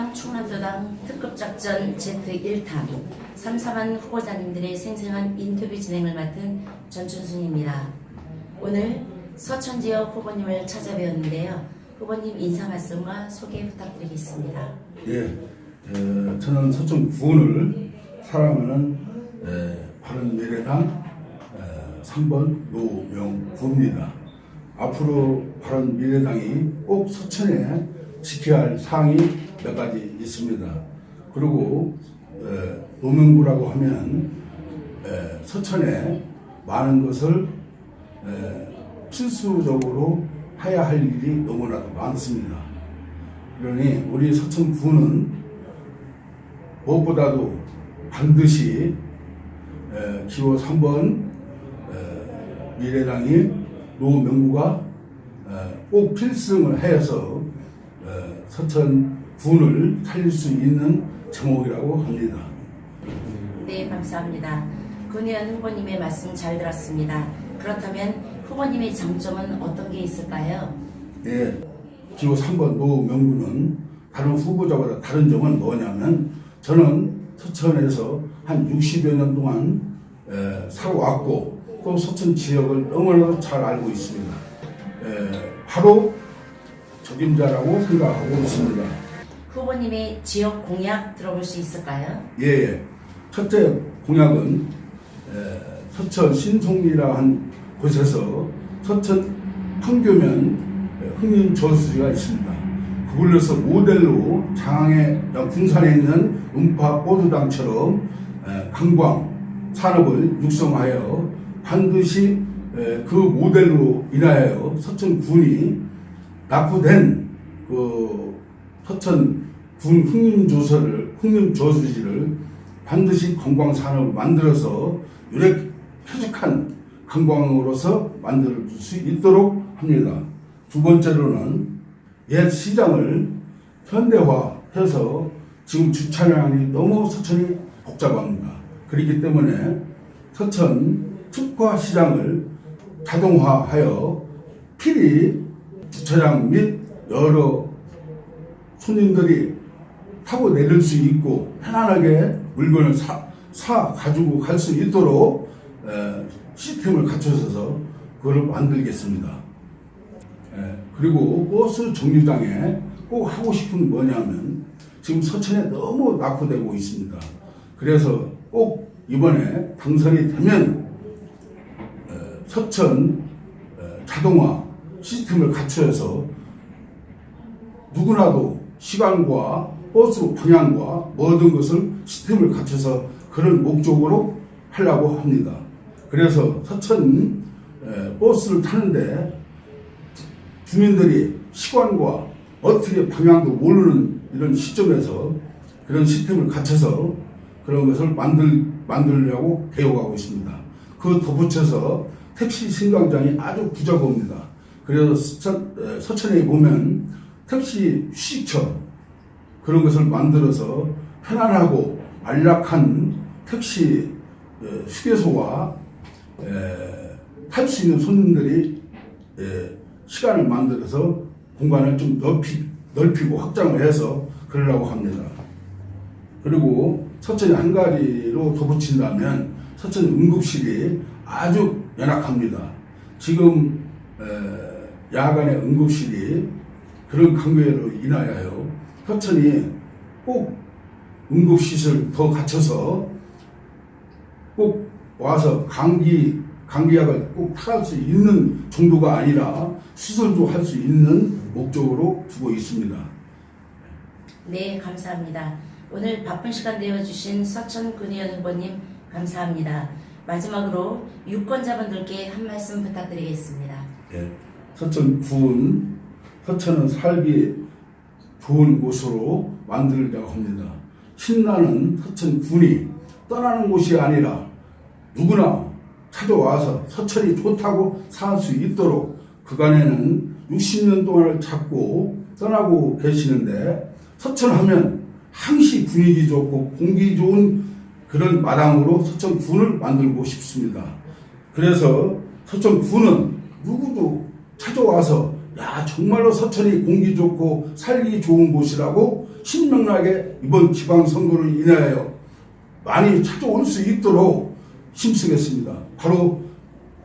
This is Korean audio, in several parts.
한나라당 충남도당 특급작전 Z1탄 삼삼한 후보자님들의 생생한 인터뷰 진행을 맡은 전춘순입니다. 오늘 서천 지역 후보님을 찾아뵈었는데요. 후보님 인사 말씀과 소개 부탁드리겠습니다. 예, 에, 저는 서천 구원을 사랑하는 에, 바른미래당 에, 3번 노명구입니다. 앞으로 바른미래당이 꼭 서천에 지켜야 할 사항이 몇 가지 있습니다. 그리고 에, 노명구라고 하면 에, 서천에 많은 것을 에, 필수적으로 해야 할 일이 너무나도 많습니다. 그러니 우리 서천구는 무엇보다도 반드시 에, 기호 3번 에, 미래당이 노명구가 에, 꼭 필승을 해서 에, 서천 군을 살릴 수 있는 제목이라고 합니다. 네, 감사합니다. 군의원 후보님의 말씀 잘 들었습니다. 그렇다면 후보님의 장점은 어떤 게 있을까요? 예, 기호 3번 노명구는 다른 후보자보다 다른 점은 뭐냐면 저는 서천에서 한 60여 년 동안 에, 살아왔고 또 서천 지역을 너무나 잘 알고 있습니다. 에, 바로 적임자라고 생각하고 있습니다. 후보님의 지역 공약 들어볼 수 있을까요? 예, 예. 첫째 공약은 에, 서천 신송리라 한 곳에서 서천 판교면 흥림 저수지가 있습니다. 그걸로서 모델로 장항에 군산에 있는 음파 보드당처럼 에, 관광 산업을 육성하여 반드시 에, 그 모델로 인하여 서천군이 낙후된 그 서천 군 흥림조서를 흥림저수지를 반드시 관광 산업을 만들어서 유력 쾌적한 관광으로서 만들 수 있도록 합니다. 두 번째로는 옛 시장을 현대화해서 지금 주차량이 너무 서천이 복잡합니다. 그렇기 때문에 서천 특화 시장을 자동화하여 필히 주차장 및 여러 손님들이 타고 내릴 수 있고 편안하게 물건을 사, 사 가지고 갈 수 있도록 에, 시스템을 갖춰서 그걸 만들겠습니다. 에, 그리고 버스 정류장에 꼭 하고 싶은 뭐냐면 지금 서천에 너무 낙후되고 있습니다. 그래서 꼭 이번에 당선이 되면 에, 서천 에, 자동화 시스템을 갖춰서 누구나도 시간과 버스 방향과 모든 것을 시스템을 갖춰서 그런 목적으로 하려고 합니다. 그래서 서천 에, 버스를 타는데 주민들이 시간과 어떻게 방향도 모르는 이런 시점에서 그런 시스템을 갖춰서 그런 것을 만들, 만들려고 개혁하고 있습니다. 그 덧붙여서 택시 승강장이 아주 부족합니다. 그래서 서천, 에, 서천에 보면 택시 휴식처 그런 것을 만들어서 편안하고 안락한 택시 에, 휴게소와 탈 수 있는 손님들이 에, 시간을 만들어서 공간을 좀 넓히, 넓히고 확장을 해서 그러려고 합니다. 그리고 서천이 한 가지로 덧붙인다면 서천 응급실이 아주 연약합니다. 지금 에, 야간의 응급실이 그런 강도로 인하여 서천이 꼭 응급시설 더 갖춰서 꼭 와서 감기 감기약을 꼭 타갈 수 있는 정도가 아니라 수술도 할 수 있는 목적으로 두고 있습니다. 네, 감사합니다. 오늘 바쁜 시간 내어주신 서천 군의원 후보님 감사합니다. 마지막으로 유권자분들께 한 말씀 부탁드리겠습니다. 예, 서천 군 서천은 살기 좋은 곳으로 만들려고 합니다. 신나는 서천 군이 떠나는 곳이 아니라 누구나 찾아와서 서천이 좋다고 살 수 있도록 그간에는 60년 동안을 찾고 떠나고 계시는데 서천하면 항시 분위기 좋고 공기 좋은 그런 마당으로 서천군을 만들고 싶습니다. 그래서 서천군은 누구도 찾아와서 야 정말로 서천이 공기 좋고 살기 좋은 곳이라고 신명나게 이번 지방선거를 인하여 많이 찾아올 수 있도록 힘쓰겠습니다. 바로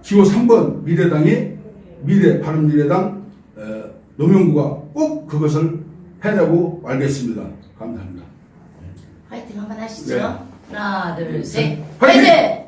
기호 3번 미래당이 미래 바른미래당 에, 노명구가 꼭 그것을 해내고 말겠습니다. 감사합니다. 화이팅 한번 하시죠. 네. 하나, 둘, 셋. 화이팅! 화이팅!